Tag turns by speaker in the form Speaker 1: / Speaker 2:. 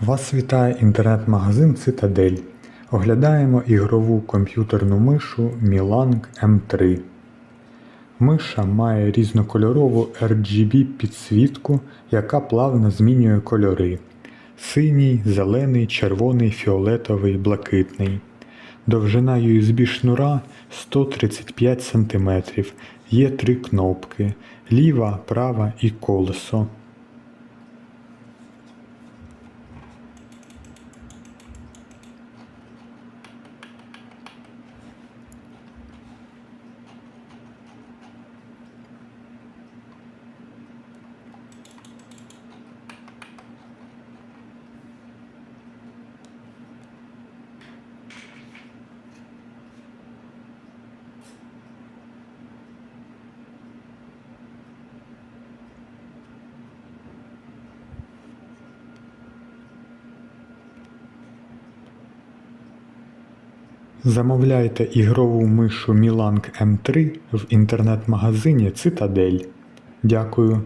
Speaker 1: Вас вітає інтернет-магазин Цитадель. Оглядаємо ігрову комп'ютерну мишу Milang M3. Миша має різнокольорову RGB підсвітку, яка плавно змінює кольори: синій, зелений, червоний, фіолетовий, блакитний. Довжина USB шнура 135 см. Є три кнопки: ліва, права і колесо. Замовляйте ігрову мишу Milang M3 в інтернет-магазині Цитадель. Дякую.